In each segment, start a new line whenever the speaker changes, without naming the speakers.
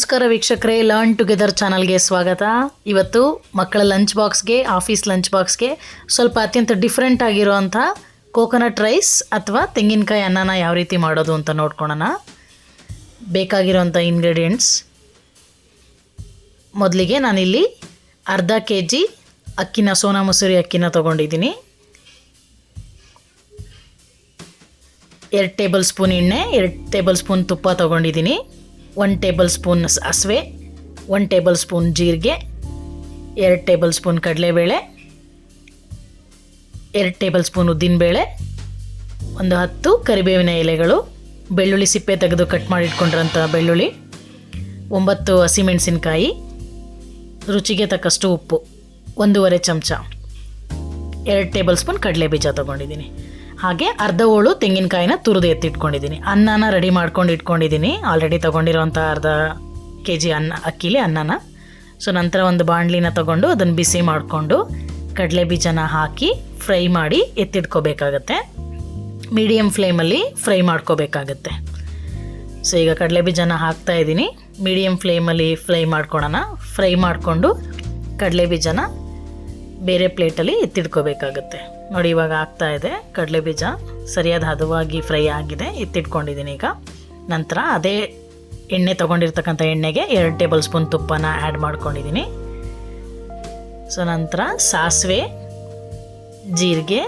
ನಮಸ್ಕಾರ ವೀಕ್ಷಕರೇ learn together ಚಾನಲ್ಗೆ ಸ್ವಾಗತ. ಇವತ್ತು ಮಕ್ಕಳ ಲಂಚ್ ಬಾಕ್ಸ್ಗೆ ಆಫೀಸ್ ಲಂಚ್ ಬಾಕ್ಸ್ಗೆ ಸ್ವಲ್ಪ ಅತ್ಯಂತ ಡಿಫ್ರೆಂಟ್ ಆಗಿರುವಂಥ ಕೋಕೋನಟ್ ರೈಸ್ ಅಥವಾ ತೆಂಗಿನಕಾಯಿ ಅನ್ನನ ಯಾವ ರೀತಿ ಮಾಡೋದು ಅಂತ ನೋಡ್ಕೊಳ್ಳೋಣ ಬೇಕಾಗಿರೋಂಥ ಇಂಗ್ರೀಡಿಯೆಂಟ್ಸ್ ಮೊದಲಿಗೆ ನಾನಿಲ್ಲಿ ಅರ್ಧ ಕೆ ಜಿ ಅಕ್ಕಿನ, ಸೋನಾ ಮಸೂರಿ ಅಕ್ಕಿನ ತೊಗೊಂಡಿದ್ದೀನಿ. ಎರಡು ಟೇಬಲ್ ಸ್ಪೂನ್ ಎಣ್ಣೆ, ಎರಡು ಟೇಬಲ್ ಸ್ಪೂನ್ ತುಪ್ಪ ತೊಗೊಂಡಿದ್ದೀನಿ. ಒನ್ ಟೇಬಲ್ ಸ್ಪೂನ್ ಸಾಸಿವೆ ಒನ್ ಟೇಬಲ್ ಸ್ಪೂನ್ ಜೀರಿಗೆ, ಎರಡು ಟೇಬಲ್ ಸ್ಪೂನ್ ಕಡಲೆಬೇಳೆ, ಎರಡು ಟೇಬಲ್ ಸ್ಪೂನ್ ಉದ್ದಿನಬೇಳೆ, ಒಂದು ಹತ್ತು ಕರಿಬೇವಿನ ಎಲೆಗಳು, ಬೆಳ್ಳುಳ್ಳಿ ಸಿಪ್ಪೆ ತೆಗೆದು ಕಟ್ ಮಾಡಿಟ್ಕೊಂಡಿರೋಂಥ ಬೆಳ್ಳುಳ್ಳಿ, ಒಂಬತ್ತು ಹಸಿಮೆಣಸಿನ್ಕಾಯಿ, ರುಚಿಗೆ ತಕ್ಕಷ್ಟು ಉಪ್ಪು, ಒಂದೂವರೆ ಚಮಚ. ಎರಡು ಟೇಬಲ್ ಸ್ಪೂನ್ ಕಡಲೆ ಬೀಜ ತೊಗೊಂಡಿದ್ದೀನಿ. ಹಾಗೆ ಅರ್ಧ ಹೋಳು ತೆಂಗಿನಕಾಯಿನ ತುರಿದು ಎತ್ತಿಟ್ಕೊಂಡಿದ್ದೀನಿ. ಅನ್ನನ ರೆಡಿ ಮಾಡ್ಕೊಂಡು ಇಟ್ಕೊಂಡಿದ್ದೀನಿ. ಆಲ್ರೆಡಿ ತೊಗೊಂಡಿರೋಂಥ ಅರ್ಧ ಕೆ ಜಿ ಅನ್ನ, ಅಕ್ಕಿಲಿ ಅನ್ನನ. ಸೊ ನಂತರ ಒಂದು ಬಾಣಲಿನ ತೊಗೊಂಡು ಅದನ್ನು ಬಿಸಿ ಮಾಡಿಕೊಂಡು ಕಡಲೆ ಬೀಜನ ಹಾಕಿ ಫ್ರೈ ಮಾಡಿ ಎತ್ತಿಟ್ಕೋಬೇಕಾಗತ್ತೆ. ಮೀಡಿಯಮ್ ಫ್ಲೇಮಲ್ಲಿ ಫ್ರೈ ಮಾಡ್ಕೋಬೇಕಾಗತ್ತೆ. ಸೊ ಈಗ ಕಡಲೆ ಬೀಜನ ಹಾಕ್ತಾ ಇದ್ದೀನಿ. ಮೀಡಿಯಮ್ ಫ್ಲೇಮಲ್ಲಿ ಫ್ರೈ ಮಾಡ್ಕೊಳೋಣ. ಫ್ರೈ ಮಾಡಿಕೊಂಡು ಕಡಲೆ ಬೀಜನ ಬೇರೆ ಪ್ಲೇಟಲ್ಲಿ ಎತ್ತಿಟ್ಕೋಬೇಕಾಗುತ್ತೆ. ನೋಡಿ, ಇವಾಗ ಆಗ್ತಾ ಇದೆ. ಕಡಲೆ ಬೀಜ ಸರಿಯಾದ ಹದವಾಗಿ ಫ್ರೈ ಆಗಿದೆ. ಎತ್ತಿಟ್ಕೊಂಡಿದ್ದೀನಿ ಈಗ. ನಂತರ ಅದೇ ಎಣ್ಣೆ ತೊಗೊಂಡಿರ್ತಕ್ಕಂಥ ಎಣ್ಣೆಗೆ ಎರಡು ಟೇಬಲ್ ಸ್ಪೂನ್ ತುಪ್ಪನ ಆ್ಯಡ್ ಮಾಡ್ಕೊಂಡಿದ್ದೀನಿ. ಸೊ, ನಂತರ ಸಾಸಿವೆ, ಜೀರಿಗೆ,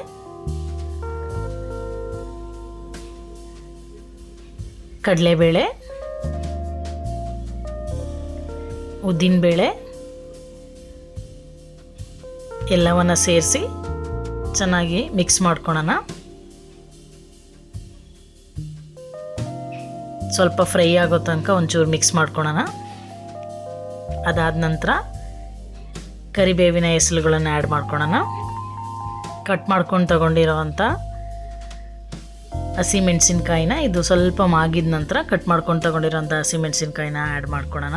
ಕಡಲೆಬೇಳೆ, ಉದ್ದಿನಬೇಳೆ, ಎಲ್ಲವನ್ನು ಸೇರಿಸಿ ಚೆನ್ನಾಗಿ ಮಿಕ್ಸ್ ಮಾಡ್ಕೊಳ್ಳೋಣ ಸ್ವಲ್ಪ ಫ್ರೈ ಆಗೋ ತನಕ ಒಂಚೂರು ಮಿಕ್ಸ್ ಮಾಡ್ಕೊಳ್ಳೋಣ ಅದಾದ ನಂತರ ಕರಿಬೇವಿನ ಹೆಸಲುಗಳನ್ನು ಆ್ಯಡ್ ಮಾಡ್ಕೊಳ್ಳೋಣ ಕಟ್ ಮಾಡ್ಕೊಂಡು ತಗೊಂಡಿರೋವಂಥ ಹಸಿಮೆಣ್ಸಿನ್ಕಾಯಿನ ಇದು ಸ್ವಲ್ಪ ಮಾಗಿದ ನಂತರ ಕಟ್ ಮಾಡ್ಕೊಂಡು ತಗೊಂಡಿರೋಂಥ ಹಸಿಮೆಣ್ಸಿನ್ಕಾಯಿನ ಆ್ಯಡ್ ಮಾಡ್ಕೊಳೋಣ.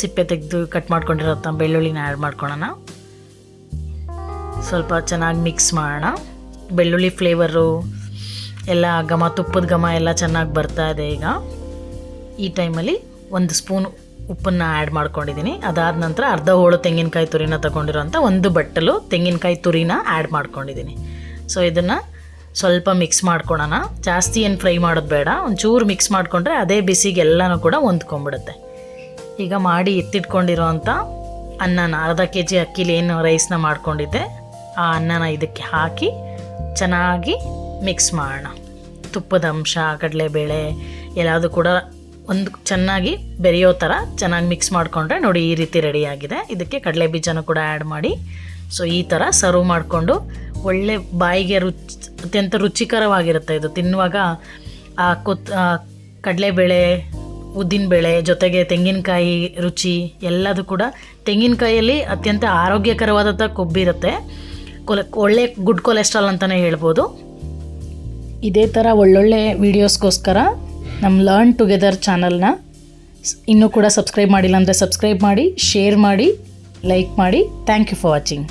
ಸಿಪ್ಪೆ ತೆಗೆದು ಕಟ್ ಮಾಡ್ಕೊಂಡಿರೋಂಥ ಬೆಳ್ಳುಳ್ಳಿನ ಆ್ಯಡ್ ಮಾಡ್ಕೊಳ್ಳೋಣ ಸ್ವಲ್ಪ ಚೆನ್ನಾಗಿ ಮಿಕ್ಸ್ ಮಾಡೋಣ. ಬೆಳ್ಳುಳ್ಳಿ ಫ್ಲೇವರು ಎಲ್ಲ ಘಮ, ತುಪ್ಪದ ಘಮ ಎಲ್ಲ ಚೆನ್ನಾಗಿ ಬರ್ತಾ ಇದೆ ಈಗ. ಈ ಟೈಮಲ್ಲಿ ಒಂದು ಸ್ಪೂನ್ ಉಪ್ಪನ್ನು ಆ್ಯಡ್ ಮಾಡ್ಕೊಂಡಿದ್ದೀನಿ ಅದಾದ ನಂತರ ಅರ್ಧ ಹೋಳು ತೆಂಗಿನಕಾಯಿ ತುರಿನ ತೊಗೊಂಡಿರೋಂಥ ಒಂದು ಬಟ್ಟಲು ತೆಂಗಿನಕಾಯಿ ತುರಿನ ಆ್ಯಡ್ ಮಾಡ್ಕೊಂಡಿದ್ದೀನಿ ಸೊ ಇದನ್ನು ಸ್ವಲ್ಪ ಮಿಕ್ಸ್ ಮಾಡ್ಕೊಳೋಣ. ಜಾಸ್ತಿ ಏನು ಫ್ರೈ ಮಾಡೋದು ಬೇಡ. ಒಂಚೂರು ಮಿಕ್ಸ್ ಮಾಡಿಕೊಂಡ್ರೆ ಅದೇ ಬಿಸಿಗೆ ಎಲ್ಲನೂ ಕೂಡ ಹೊಂದ್ಕೊಂಬಿಡುತ್ತೆ ಈಗ ಮಾಡಿ ಎತ್ತಿಟ್ಕೊಂಡಿರೋ ಅಂಥ ಅನ್ನನ ಅರ್ಧ ಕೆ ಜಿ ಅಕ್ಕಿಲಿ ಏನು ರೈಸ್ನ ಮಾಡ್ಕೊಂಡಿದ್ದೆ. ಆ ಅನ್ನನ ಇದಕ್ಕೆ ಹಾಕಿ ಚೆನ್ನಾಗಿ ಮಿಕ್ಸ್ ಮಾಡೋಣ. ತುಪ್ಪದ ಅಂಶ, ಕಡಲೆಬೇಳೆ ಎಲ್ಲದು ಕೂಡ ಒಂದು ಚೆನ್ನಾಗಿ ಬೆರೆಯೋ ಥರ ಚೆನ್ನಾಗಿ ಮಿಕ್ಸ್ ಮಾಡಿಕೊಂಡ್ರೆ ನೋಡಿ ಈ ರೀತಿ ರೆಡಿಯಾಗಿದೆ ಇದಕ್ಕೆ ಕಡಲೆ ಬೀಜನ ಕೂಡ ಆ್ಯಡ್ ಮಾಡಿ. ಸೊ ಈ ಥರ ಸರ್ವ್ ಮಾಡಿಕೊಂಡು ಒಳ್ಳೆ ಬಾಯಿಗೆ ರುಚಿ, ಅತ್ಯಂತ ರುಚಿಕರವಾಗಿರುತ್ತೆ ಇದು. ತಿನ್ನುವಾಗ ಆ ಕೊತ್ ಕಡಲೆಬೇಳೆ ಉದ್ದಿನಬೇಳೆ ಜೊತೆಗೆ ತೆಂಗಿನಕಾಯಿ ರುಚಿ ಎಲ್ಲದು ಕೂಡ ತೆಂಗಿನಕಾಯಿಯಲ್ಲಿ ಅತ್ಯಂತ ಆರೋಗ್ಯಕರವಾದಂಥ ಕೊಬ್ಬಿರುತ್ತೆ ಕೊಲೆ, ಒಳ್ಳೆ ಗುಡ್ ಕೊಲೆಸ್ಟ್ರಾಲ್ ಅಂತಲೇ ಹೇಳ್ಬೋದು. ಇದೇ ಥರ ಒಳ್ಳೊಳ್ಳೆ ವೀಡಿಯೋಸ್ಗೋಸ್ಕರ ನಮ್ಮ ಲರ್ನ್ ಟುಗೆದರ್ ಚಾನಲ್ನ ಇನ್ನೂ ಕೂಡ ಸಬ್ಸ್ಕ್ರೈಬ್ ಮಾಡಿಲ್ಲ ಅಂದರೆ ಸಬ್ಸ್ಕ್ರೈಬ್ ಮಾಡಿ ಶೇರ್ ಮಾಡಿ ಲೈಕ್ ಮಾಡಿ. Thank you for watching